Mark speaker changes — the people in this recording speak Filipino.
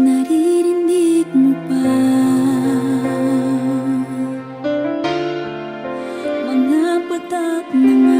Speaker 1: Naririnig mo pa. Mga patak na nga